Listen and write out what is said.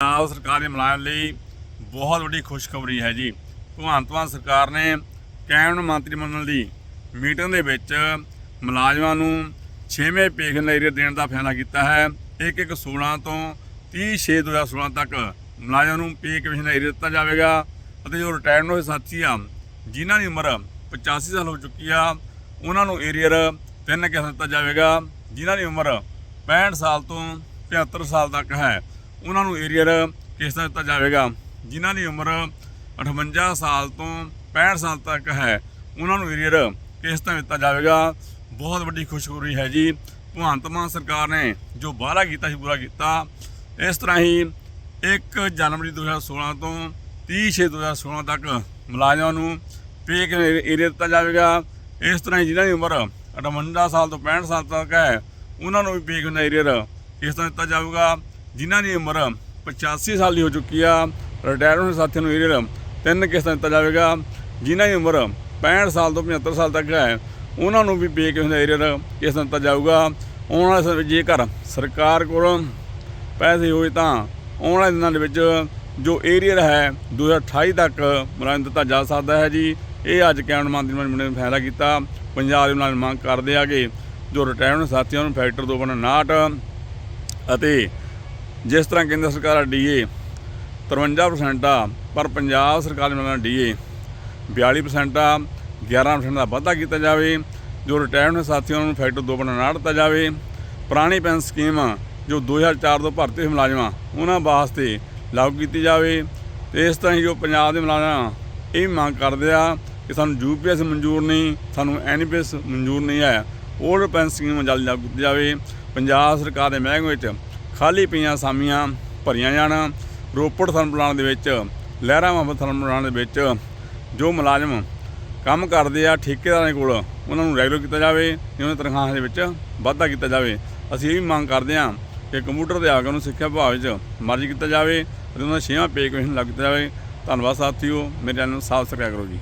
ਪੰਜਾਬ ਸਰਕਾਰ ਦੇ ਮੁਲਾਜ਼ਮ ਲਈ ਬਹੁਤ ਵੱਡੀ ਖੁਸ਼ਖਬਰੀ ਹੈ ਜੀ। ਭਗਵੰਤ ਮਾਨ ਸਰਕਾਰ ਨੇ ਕੈਬਨਿਟ ਮੰਤਰੀ ਮੰਡਲ ਦੀ ਮੀਟਿੰਗ ਦੇ ਵਿੱਚ ਮੁਲਾਜ਼ਮਾਂ ਨੂੰ 6ਵੇਂ ਪੇਸ਼ਨ ਏਰੀਆ ਦੇਣ ਦਾ ਫੈਸਲਾ ਕੀਤਾ ਹੈ। ਇੱਕ ਇੱਕ 16 ਤੋਂ 30 6 2016 ਤੱਕ ਮੁਲਾਜ਼ਮਾਂ ਨੂੰ ਪੇ ਕਮਿਸ਼ਨ ਏਰੀਆ ਦਿੱਤਾ ਜਾਵੇਗਾ ਅਤੇ ਜੋ ਰਿਟਾਇਰਡ ਹੋਏ ਸਾਥੀ ਆ, ਜਿਨ੍ਹਾਂ ਦੀ ਉਮਰ 85 ਸਾਲ ਹੋ ਚੁੱਕੀ ਆ, ਉਹਨਾਂ ਨੂੰ ਏਰੀਅਰ ਤਿੰਨ ਕਿਸ਼ਤਾਂ ਦਿੱਤਾ ਜਾਵੇਗਾ, ਜਿਨ੍ਹਾਂ ਦੀ ਉਮਰ 65 ਸਾਲ ਤੋਂ 75 ਸਾਲ ਤੱਕ ਹੈ। ਉਹਨਾਂ ਨੂੰ ਏਰੀਅਰ ਕਿਸ ਤਰ੍ਹਾਂ ਦਿੱਤਾ ਜਾਵੇਗਾ, ਜਿਨ੍ਹਾਂ ਦੀ ਉਮਰ 58 ਸਾਲ ਤੋਂ 65 ਸਾਲ ਤੱਕ ਹੈ, ਉਹਨਾਂ ਨੂੰ ਏਰੀਅਰ ਕਿਸ ਤਰ੍ਹਾਂ ਦਿੱਤਾ ਜਾਵੇਗਾ। ਬਹੁਤ ਵੱਡੀ ਖੁਸ਼ਖਬਰੀ ਹੈ ਜੀ। ਭਗਵੰਤ ਮਾਨ ਸਰਕਾਰ ਨੇ ਜੋ ਵਾਅਦਾ ਕੀਤਾ ਸੀ, ਪੂਰਾ ਕੀਤਾ। ਇਸ ਤਰ੍ਹਾਂ ਹੀ 1 ਜਨਵਰੀ 2016 ਤੋਂ 30 ਛੇ 2016 ਤੱਕ ਮੁਲਾਜ਼ਮਾਂ ਨੂੰ ਪੇ ਏਰੀਆ ਦਿੱਤਾ ਜਾਵੇਗਾ। ਇਸ ਤਰ੍ਹਾਂ ਹੀ ਜਿਨ੍ਹਾਂ ਦੀ ਉਮਰ 58 ਸਾਲ ਤੋਂ 65 ਸਾਲ ਤੱਕ ਹੈ, ਉਹਨਾਂ ਨੂੰ ਵੀ ਪੇ ਏਰੀਆ ਕਿਸ ਤਰ੍ਹਾਂ ਦਿੱਤਾ ਜਾਵੇਗਾ। ਜਿਨ੍ਹਾਂ ਦੀ ਉਮਰ 85 ਸਾਲ ਦੀ ਹੋ ਚੁੱਕੀ ਆ ਰਿਟਾਇਰ ਹੋਏ ਸਾਥੀਆਂ ਨੂੰ ਏਰੀਅਲ ਤਿੰਨ ਕਿਸ਼ਤਾਂ ਦਿੱਤਾ ਜਾਵੇਗਾ। ਜਿਨ੍ਹਾਂ ਦੀ ਉਮਰ 65 ਸਾਲ ਤੋਂ 75 ਸਾਲ ਤੱਕ ਹੈ, ਉਹਨਾਂ ਨੂੰ ਵੀ ਪੇ ਕਿਸ ਏਰੀਆ ਕਿਸ ਤਰ੍ਹਾਂ ਦਿੱਤਾ ਜਾਊਗਾ। ਆਉਣ ਵਾਲੇ ਸਮੇਂ ਜੇਕਰ ਸਰਕਾਰ ਕੋਲ ਪੈਸੇ ਹੋਏ ਤਾਂ ਆਉਣ ਵਾਲੇ ਦਿਨਾਂ ਦੇ ਵਿੱਚ ਜੋ ਏਰੀਅਲ ਹੈ 2028 ਤੱਕ ਮੁਲਾਜ਼ਮ ਦਿੱਤਾ ਜਾ ਸਕਦਾ ਹੈ ਜੀ। ਇਹ ਅੱਜ ਕੈਬਨਿਟ ਮੰਤਰੀ ਨੇ ਫੈਸਲਾ ਕੀਤਾ। ਪੰਜਾਬ ਦੇ ਨਾਲ ਮੰਗ ਕਰਦੇ ਆ ਕਿ ਜੋ ਰਿਟਾਇਰਡ ਸਾਥੀਆਂ ਨੂੰ ਫੈਕਟਰ 259 ਅਤੇ ਜਿਸ ਤਰ੍ਹਾਂ ਕੇਂਦਰ ਸਰਕਾਰ ਦਾ ਡੀਏ 53% ਆ, ਪਰ ਪੰਜਾਬ ਸਰਕਾਰ ਦੇ ਨਾਲ ਡੀਏ। 42% ਆ 11% ਦਾ ਵਾਧਾ ਕੀਤਾ ਜਾਵੇ, ਜੋ ਰਿਟਾਇਰਡ ਸਾਥੀਆਂ ਨੂੰ ਫੈਕਟਰ 259 ਦਿੱਤਾ ਜਾਵੇ। ਪੁਰਾਣੀ ਪੈਨਸ਼ਨ ਸਕੀਮ ਜੋ 2004 ਤੋਂ ਭਰਤੀ ਹੋਏ ਮੁਲਾਜ਼ਮਾਂ, ਉਹਨਾਂ ਵਾਸਤੇ ਲਾਗੂ ਕੀਤੀ ਜਾਵੇ। ਤੇ ਇਸ ਤਰ੍ਹਾਂ ਹੀ ਜੋ ਪੰਜਾਬ ਦੇ ਮੁਲਾਜ਼ਮ, ਇਹ ਵੀ ਮੰਗ ਕਰਦੇ ਆ ਕਿ ਸਾਨੂੰ ਯੂਪੀਐਸ ਮਨਜ਼ੂਰ ਨਹੀਂ, ਸਾਨੂੰ ਐਨਪੀਐਸ ਮਨਜ਼ੂਰ ਨਹੀਂ ਹੈ। ਉਹ ਪੈਨਸ਼ਨ ਸਕੀਮ ਜਲਦੀ ਲਾਗੂ ਕੀਤੀ ਜਾਵੇ, ਪੰਜਾਬ ਸਰਕਾਰ ਦੇ ਮਹਿਕਮੇ ਵਿੱਚ ਖਾਲੀ ਪਈਆਂ ਅਸਾਮੀਆਂ ਭਰੀਆਂ ਜਾਣ। ਰੋਪੜ ਥਰਮਲ ਪਲਾਂਟ ਦੇ ਵਿੱਚ, ਲਹਿਰਾ ਮੁਹੱਮਦ ਥਰਮਲ ਪਲਾਂਟ ਦੇ ਵਿੱਚ ਜੋ ਮੁਲਾਜ਼ਮ ਕੰਮ ਕਰਦੇ ਆ ਠੇਕੇਦਾਰਾਂ ਕੋਲ, ਉਹਨਾਂ ਨੂੰ ਰੈਗੂਲਰ ਕੀਤਾ ਜਾਵੇ, ਤੇ ਉਹਨਾਂ ਦੀ ਤਨਖਾਹਾਂ ਦੇ ਵਿੱਚ ਵਾਧਾ ਕੀਤਾ ਜਾਵੇ। ਅਸੀਂ ਇਹ ਵੀ ਮੰਗ ਕਰਦੇ ਹਾਂ ਕਿ ਕੰਪਿਊਟਰ ਦੇ ਆ ਨੂੰ ਸਿੱਖਿਆ ਵਿਭਾਗ ਵਿੱਚ ਮਰਜ ਕੀਤਾ ਜਾਵੇ ਅਤੇ ਉਹਨਾਂ ਦਾ ਛੇਵਾਂ ਪੇ ਕਮਿਸ਼ਨ ਲੱਗ ਕੀਤਾ ਜਾਵੇ। ਧੰਨਵਾਦ ਸਾਥੀਓ, ਮੇਰੇ ਚੈਨਲ ਨੂੰ ਸਬਸਕ੍ਰਾਈਬ ਕਰੋ ਜੀ।